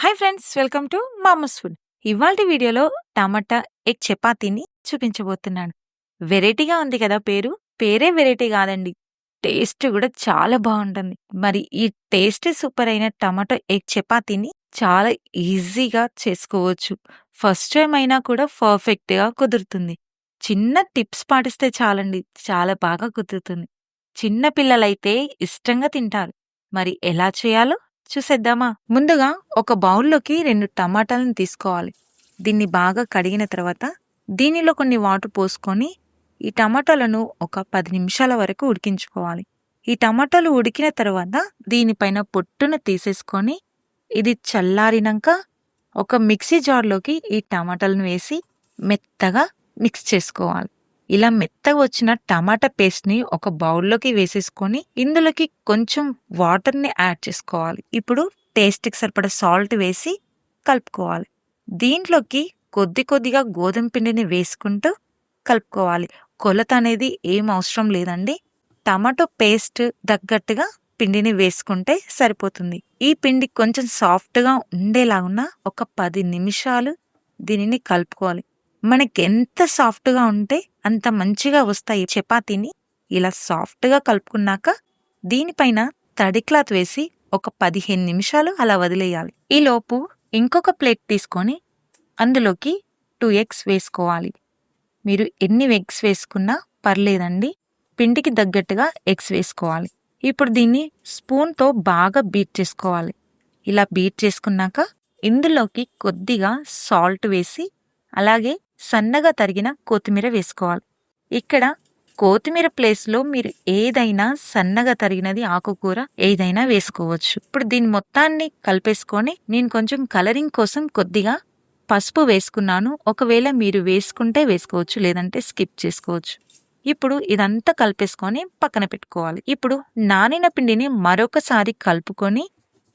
Hi friends welcome to mama's food. ఇవాళ వీడియోలో tomato egg చపాతీని చూపించబోతున్నాను. వెరైటీగా ఉంది కదా పేరు? పేరే వెరైటీ కాదండి. టేస్ట్ కూడా చాలా బాగుంటుంది. మరి ఈ టేస్ట్ సూపర్ అయిన టమాటో ఎగ్ చపాతీని చాలా ఈజీగా చేసుకోవచ్చు. ఫస్ట్ టైం అయినా కూడా పర్ఫెక్ట్గా కుదురుతుంది. చిన్న టిప్స్ పాటిస్తే చాలండి. చాలా బాగా కుదురుతుంది. చిన్న పిల్లలైతే ఇష్టంగా తింటారు. మరి ఎలా చేయాలో చూసేద్దామా? ముందుగా ఒక బౌల్లోకి రెండు టమాటాలను తీసుకోవాలి. దీన్ని బాగా కడిగిన తర్వాత దీనిలో కొన్ని వాటర్ పోసుకొని ఈ టమాటాలను ఒక పది నిమిషాల వరకు ఉడికించుకోవాలి. ఈ టమాటాలు ఉడికిన తర్వాత దీనిపైన పొట్టును తీసేసుకొని ఇది చల్లారినాక ఒక మిక్సీ జార్లోకి ఈ టమాటాలను వేసి మెత్తగా మిక్స్ చేసుకోవాలి. ఇలా మెత్తగా వచ్చిన టమాటా పేస్ట్ని ఒక బౌల్లోకి వేసేసుకొని ఇందులోకి కొంచెం వాటర్ని యాడ్ చేసుకోవాలి. ఇప్పుడు టేస్ట్కి సరిపడా సాల్ట్ వేసి కలుపుకోవాలి. దీంట్లోకి కొద్ది కొద్దిగా గోధుమ పిండిని వేసుకుంటూ కలుపుకోవాలి. కొలత అనేది ఏం అవసరం లేదండి. టమాటో పేస్ట్ తగ్గట్టుగా పిండిని వేసుకుంటే సరిపోతుంది. ఈ పిండి కొంచెం సాఫ్ట్గా ఉండేలాగున్న ఒక పది నిమిషాలు దీనిని కలుపుకోవాలి. మనకి ఎంత సాఫ్ట్గా ఉంటే అంత మంచిగా వస్తాయి చపాతీని. ఇలా సాఫ్ట్గా కలుపుకున్నాక దీనిపైన తడి క్లాత్ వేసి ఒక పదిహేను నిమిషాలు అలా వదిలేయాలి. ఈలోపు ఇంకొక ప్లేట్ తీసుకొని అందులోకి టూ ఎగ్స్ వేసుకోవాలి. మీరు ఎన్ని ఎగ్స్ వేసుకున్నా పర్లేదండి పిండికి తగ్గట్టుగా ఎగ్స్ వేసుకోవాలి. ఇప్పుడు దీన్ని స్పూన్తో బాగా బీట్ చేసుకోవాలి. ఇలా బీట్ చేసుకున్నాక ఇందులోకి కొద్దిగా సాల్ట్ వేసి అలాగే సన్నగా తరిగిన కొత్తిమీర వేసుకోవాలి. ఇక్కడ కొత్తిమీర ప్లేస్లో మీరు ఏదైనా సన్నగా తరిగినది ఆకుకూర ఏదైనా వేసుకోవచ్చు. ఇప్పుడు దీని మొత్తాన్ని కలిపేసుకొని నేను కొంచెం కలరింగ్ కోసం కొద్దిగా పసుపు వేసుకున్నాను. ఒకవేళ మీరు వేసుకుంటే వేసుకోవచ్చు లేదంటే స్కిప్ చేసుకోవచ్చు. ఇప్పుడు ఇదంతా కలిపేసుకొని పక్కన పెట్టుకోవాలి. ఇప్పుడు నానిన పిండిని మరొకసారి కలుపుకొని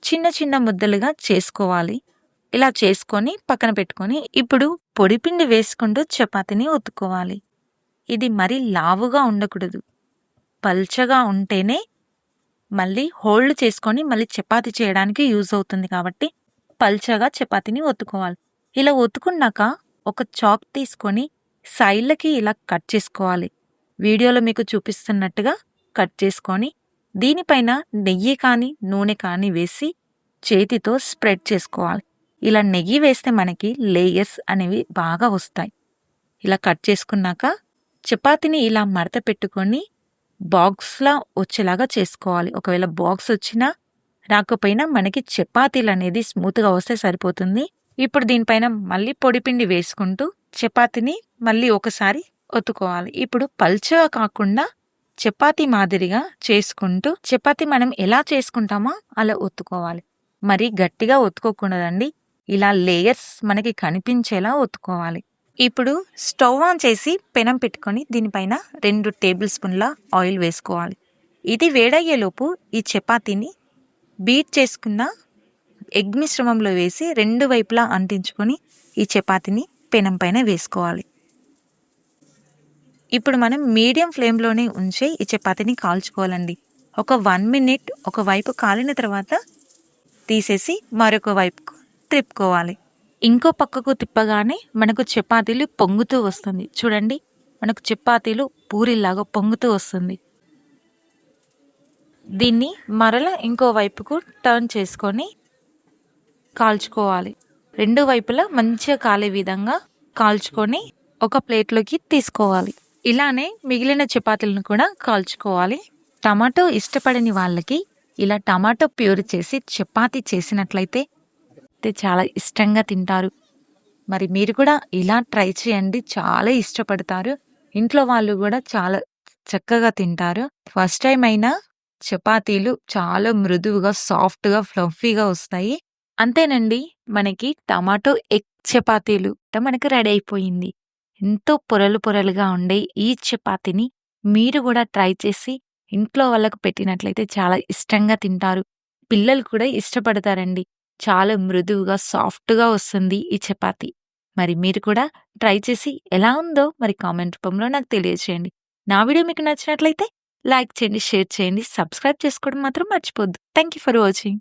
చిన్న చిన్న ముద్దలుగా చేసుకోవాలి. ఇలా చేసుకొని పక్కన పెట్టుకొని ఇప్పుడు పొడిపిండి వేసుకుంటూ చపాతీని ఒత్తుకోవాలి. ఇది మరీ లావుగా ఉండకూడదు. పల్చగా ఉంటేనే మళ్ళీ హోల్డ్ చేసుకొని మళ్ళీ చపాతి చేయడానికి యూజ్ అవుతుంది కాబట్టి పల్చగా చపాతీని ఒత్తుకోవాలి. ఇలా ఒత్తుకున్నాక ఒక చాక్ తీసుకొని సైడ్లకి ఇలా కట్ చేసుకోవాలి. వీడియోలో మీకు చూపిస్తున్నట్టుగా కట్ చేసుకొని దీనిపైన నెయ్యి కానీ నూనె కానీ వేసి చేతితో స్ప్రెడ్ చేసుకోవాలి. ఇలా నెయ్యి వేస్తే మనకి లేయర్స్ అనేవి బాగా వస్తాయి. ఇలా కట్ చేసుకున్నాక చపాతీని ఇలా మడత పెట్టుకొని బాక్స్లా వచ్చేలాగా చేసుకోవాలి. ఒకవేళ బాక్స్ వచ్చినా రాకపోయినా మనకి చపాతీలు అనేది స్మూత్గా వస్తే సరిపోతుంది. ఇప్పుడు దీనిపైన మళ్ళీ పొడిపిండి వేసుకుంటూ చపాతీని మళ్ళీ ఒకసారి ఒత్తుకోవాలి. ఇప్పుడు పల్చగా కాకుండా చపాతీ మాదిరిగా చేసుకుంటూ చపాతీ మనం ఎలా చేసుకుంటామో అలా ఒత్తుకోవాలి. మరి గట్టిగా ఒత్తుకోకూడదండి. ఇలా లేయర్స్ మనకి కనిపించేలా ఒత్తుకోవాలి. ఇప్పుడు స్టవ్ ఆన్ చేసి పెనం పెట్టుకొని దీనిపైన రెండు టేబుల్ స్పూన్ల ఆయిల్ వేసుకోవాలి. ఇది వేడయ్యేలోపు ఈ చపాతీని బీట్ చేసుకున్న ఎగ్ మిశ్రమంలో వేసి రెండు వైపులా అంటించుకొని ఈ చపాతీని పెనం పైన వేసుకోవాలి. ఇప్పుడు మనం మీడియం ఫ్లేమ్లోనే ఉంచి ఈ చపాతీని కాల్చుకోవాలండి. ఒక వన్ మినిట్ ఒక వైపు కాలిన తర్వాత తీసేసి మరొక వైపుకు త్రిప్పుకోవాలి ఇంకో పక్కకు తిప్పగానే మనకు చపాతీలు పొంగుతూ వస్తుంది. చూడండి మనకు చపాతీలు పూరిలాగా పొంగుతూ వస్తుంది. దీన్ని మరల ఇంకో వైపుకు టర్న్ చేసుకొని కాల్చుకోవాలి. రెండు వైపులా మంచిగా కాలే విధంగా కాల్చుకొని ఒక ప్లేట్లోకి తీసుకోవాలి. ఇలానే మిగిలిన చపాతీలను కూడా కాల్చుకోవాలి. టమాటో ఇష్టపడని వాళ్ళకి ఇలా టమాటో ప్యూర్ చేసి చపాతీ చేసినట్లయితే అయితే చాలా ఇష్టంగా తింటారు. మరి మీరు కూడా ఇలా ట్రై చేయండి. చాలా ఇష్టపడతారు. ఇంట్లో వాళ్ళు కూడా చాలా చక్కగా తింటారు. ఫస్ట్ టైం అయినా చపాతీలు చాలా మృదువుగా సాఫ్ట్గా ఫ్లఫీగా వస్తాయి. అంతేనండి మనకి టమాటో ఎగ్ చపాతీలు మనకి రెడీ అయిపోయింది. ఎంతో పొరలు పొరలుగా ఉండే ఈ చపాతీని మీరు కూడా ట్రై చేసి ఇంట్లో వాళ్ళకు పెట్టినట్లయితే చాలా ఇష్టంగా తింటారు. పిల్లలు కూడా ఇష్టపడతారండి. చాలా మృదువుగా సాఫ్ట్గా వస్తుంది ఈ చపాతి. మరి మీరు కూడా ట్రై చేసి ఎలా ఉందో మరి కామెంట్ రూపంలో నాకు తెలియజేయండి నా వీడియో మీకు నచ్చినట్లయితే లైక్ చేయండి షేర్ చేయండి సబ్స్క్రైబ్ చేసుకోవడం మాత్రం మర్చిపోద్దు. Thank you for watching.